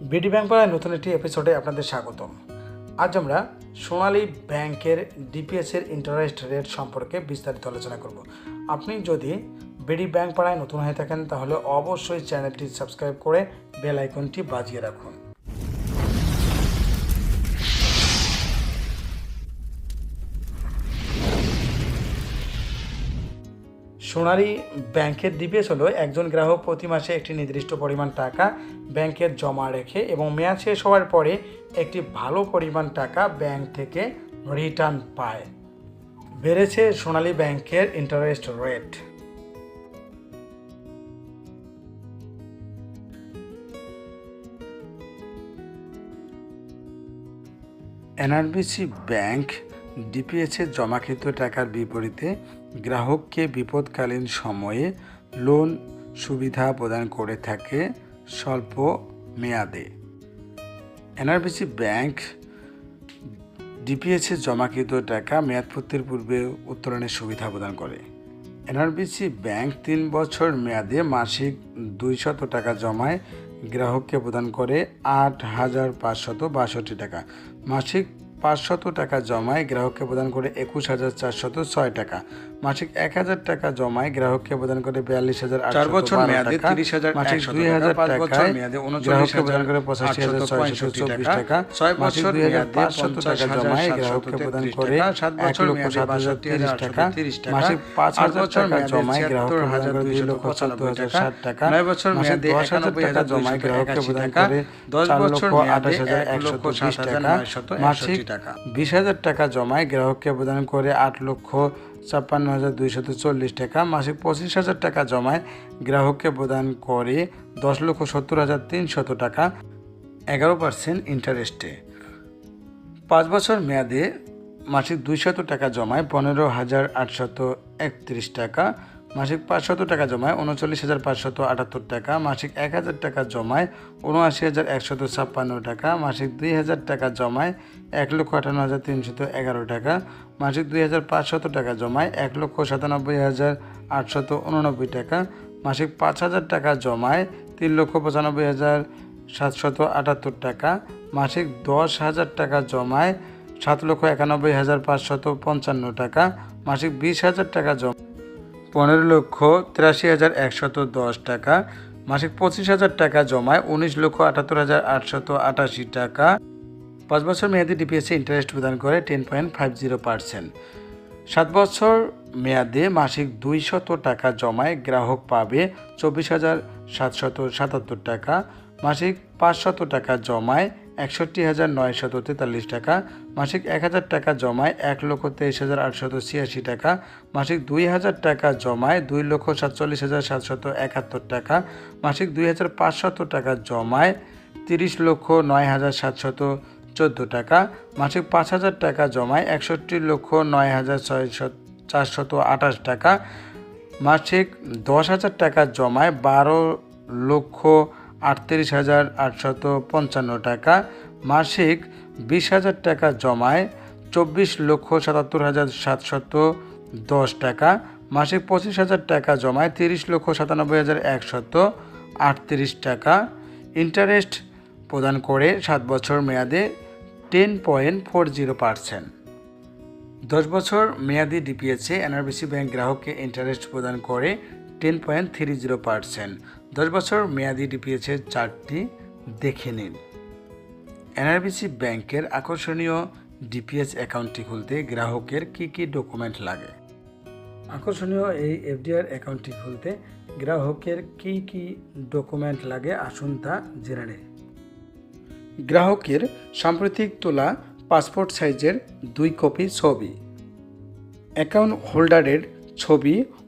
BD bank পাড়ায় নতুন একটি এপিসোডে আপনাদের স্বাগতম। আজ আমরা সোনালী ব্যাংকের ডিপিএসের ইন্টারেস্ট রেট সম্পর্কে বিস্তারিত আলোচনা করব। আপনি যদি বিডি ব্যাংক পাড়ায় নতুন হয়ে থাকেন, তাহলে অবশ্যই চ্যানেলটি সাবস্ক্রাইব করে বেল আইকনটি বাজিয়ে রাখুন। সোনালী ব্যাংকের ডিপিএস হলো একজন গ্রাহক প্রতি মাসে একটি নির্দিষ্ট পরিমাণ টাকা ব্যাংকে জমা রেখে এবং মেয়াদ শেষ হওয়ার পরে একটি ভালো পরিমাণ টাকা ব্যাংক থেকে রিটার্ন পায়। বেড়েছে সোনালী ব্যাংকের ইন্টারেস্ট রেট। এনআরবিসি ব্যাংক ডিপিএসে জমাকৃত টাকার বিপরীতে গ্রাহককে বিপদকালীন সময়ে লোন সুবিধা প্রদান করে থাকে স্বল্প মেয়াদে। এনআরবিসি ব্যাংক ডিপিএসে জমাকৃত টাকা মেয়াদপূর্তির পূর্বে উত্তোলনের সুবিধা প্রদান করে। এনআরবিসি ব্যাংক তিন বছর মেয়াদে মাসিক দুইশত টাকা জমায়, গ্রাহককে প্রদান করে আট হাজার পাঁচশত বাষট্টি টাকা। মাসিক পাঁচশত টাকা জমায় গ্রাহককে প্রদান করে একুশ হাজার চারশত ছয় টাকা। মাসিক এক হাজার টাকা জমায় গ্রাহককে প্রদান করে বিয়াল্লিশ হাজার চার বছর মেয়াদে টাকা। 30,100 মাসিক দুই হাজার টাকায় মেয়াদে গ্রাহককে প্রদান করে পঁচাশি হাজার ছয়শো চব্বিশ টাকা। ছয় মাসিক দুই হাজার পাঁচশত টাকা জমায় গ্রাহককে প্রদান করে সাত বছর লক্ষ সাত হাজার তিরিশ 62,830 টাকা। টাকা, মাসিক পাঁচ হাজার টাকা জমায় গ্রাহককে প্রদান করে দুই লক্ষ 76,295 চোদ্দ হাজার ষাট টাকা। নয় বছর মেয়াদে দশ হাজার টাকা জমায় গ্রাহককে প্রদান করে দশ বছর আঠাশ হাজার এক একশো টাকা। মাসিক টাকা। বিশ হাজার টাকা জমায় গ্রাহককে প্রদান করে আট লক্ষ ছাপ্পান্ন হাজার দুইশত চল্লিশ টাকা মাসিক পঁচিশ হাজার টাকা জমায় গ্রাহককে প্রদান করে দশ লক্ষ সত্তর হাজার তিনশত টাকা, এগারো পার্সেন্ট ইন্টারেস্টে পাঁচ বছর মেয়াদে মাসিক দুইশত টাকা জমায় পনেরো হাজার আটশত একত্রিশ টাকা মাসিক পাঁচশত টাকা জমায় উনচল্লিশ হাজার পাঁচশত আটাত্তর টাকা, মাসিক এক হাজার টাকা জমায় উনআশি হাজার একশত ছাপ্পান্ন টাকা, মাসিক দুই হাজার টাকা জমায় এক লক্ষ আটান্ন হাজার তিনশত এগারো টাকা, মাসিক দুই হাজার পাঁচশত টাকা জমায় এক লক্ষ সাতানব্বই হাজার আটশত উননব্বই টাকা, মাসিক পাঁচ হাজার টাকা জমায় তিন লক্ষ পঁচানব্বই হাজার সাতশত আটাত্তর টাকা, মাসিক দশ হাজার টাকা জমায় সাত লক্ষ একানব্বই হাজার পাঁচশত পঞ্চান্ন টাকা, মাসিক বিশ হাজার টাকা জমা পনেরো লক্ষ তিরাশি হাজার একশত দশ টাকা। মাসিক পঁচিশ হাজার টাকা জমায় উনিশ লক্ষ আটাত্তর হাজার আটশত আটাশি টাকা। পাঁচ বছর মেয়াদি ডিপিএসে ইন্টারেস্ট প্রদান করে ten point five zero percent সাত বছর মেয়াদে মাসিক দুইশত টাকা জমায় গ্রাহক পাবে চব্বিশ হাজার সাতশত সাতাত্তর টাকা। মাসিক পাঁচশত টাকা জমায় একষট্টি হাজার নয়শত তেতাল্লিশ টাকা, মাসিক এক হাজার টাকা জমায় এক লক্ষ তেইশ হাজার আটশত ছিয়াশি টাকা, মাসিক দুই হাজার টাকা জমায় দুই লক্ষ সাতচল্লিশ হাজার সাতশত একাত্তর টাকা, মাসিক দুই হাজার পাঁচশত টাকা জমায় তিরিশ লক্ষ নয় হাজার সাতশত চোদ্দ টাকা, মাসিক পাঁচ হাজার টাকা জমায় একষট্টি লক্ষ নয় হাজার ছয়শত চারশত আঠাশ টাকা, মাসিক দশ হাজার টাকা জমায় বারো লক্ষ আটত্রিশ হাজার আটশত পঞ্চান্ন টাকা। মাসিক বিশ হাজার টাকা জমায় চব্বিশ লক্ষ সাতাত্তর হাজার সাতশত দশ টাকা। মাসিক পঁচিশ হাজার টাকা জমায় তিরিশ লক্ষ সাতানব্বই হাজার একশত আটত্রিশ টাকা। ইন্টারেস্ট প্রদান করে সাত বছর মেয়াদে ten point four zero percent. দশ বছর মেয়াদি ডিপিএসে এনআরবিসি ব্যাংক গ্রাহককে ইন্টারেস্ট প্রদান করে ten point three zero percent. দশ বছর মেয়াদি ডিপিএসে চারটি দেখে নিন। এনআরবিসি ব্যাংকের আকর্ষণীয় ডিপিএস অ্যাকাউন্টটি খুলতে গ্রাহকের কী কী ডকুমেন্ট লাগে? আকর্ষণীয় এই এফডিআর অ্যাকাউন্টটি খুলতে গ্রাহকের কী কী ডকুমেন্ট লাগে আসুন তা জেনে নিন। গ্রাহকের সাম্প্রতিক তোলা পাসপোর্ট সাইজের দুই কপি ছবি, অ্যাকাউন্ট হোল্ডারের ছবি